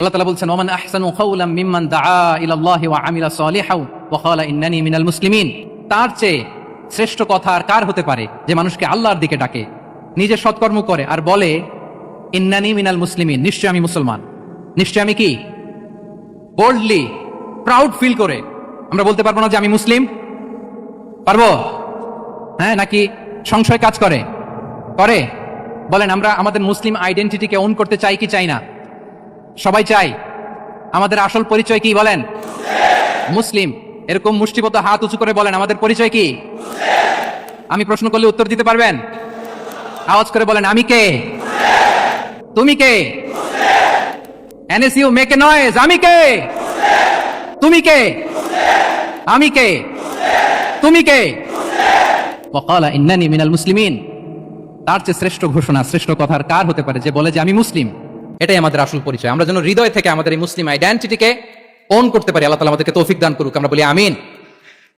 আল্লাহ তাআলা বলছেন, ওমান আহসানু কাওলাম মিম্মান দাআ ইলা আল্লাহি ওয়া আমিলা সালিহাও ওয়া ক্বালা ইন্নানি মিনাল মুসলিমিন। তার চেয়ে শ্রেষ্ঠ কথা আর কার হতে পারে যে মানুষকে আল্লাহর দিকে ডাকে, নিজে সৎকর্ম করে আর বলে, ইন্নানি মিনাল মুসলিমিন নিশ্চয় আমি মুসলমান। নিশ্চয় আমি কি? বোল্ডলি প্রাউড ফিল করে। আমরা বলতে পারব না যে আমি মুসলিম? পারব? হ্যাঁ নাকি সংশয় কাজ করে? করে? বলেন, আমরা আমাদের মুসলিম আইডেন্টিটিকে অন করতে চাই কি চাই না? সবাই চাই আমাদের আসল পরিচয় কি বলেন মুসলিম এরকম মুষ্টিবদ্ধ হাত উঁচু করে বলেন আমাদের পরিচয় কি আমি প্রশ্ন করলে উত্তর দিতে পারবেন আওয়াজ করে বলেন আমি কে তুমি কে এনএসইউ মেক এ নয়েজ আমি কে তুমি কে আমি কে তুমি কে وقال ইন্নানি মিনাল মুসলিমিন তার চেয়ে শ্রেষ্ঠ ঘোষণা শ্রেষ্ঠ কথার কার হতে পারে যে বলে যে আমি মুসলিম এটাই আমাদের আসল পরিচয়। আমরা যেন হৃদয় থেকে আমাদের এই মুসলিম আইডেন্টিটিকে অন করতে পারি। আল্লাহ তালা আমাদেরকে তৌফিক দান করুক। আমরা বলি আমিন।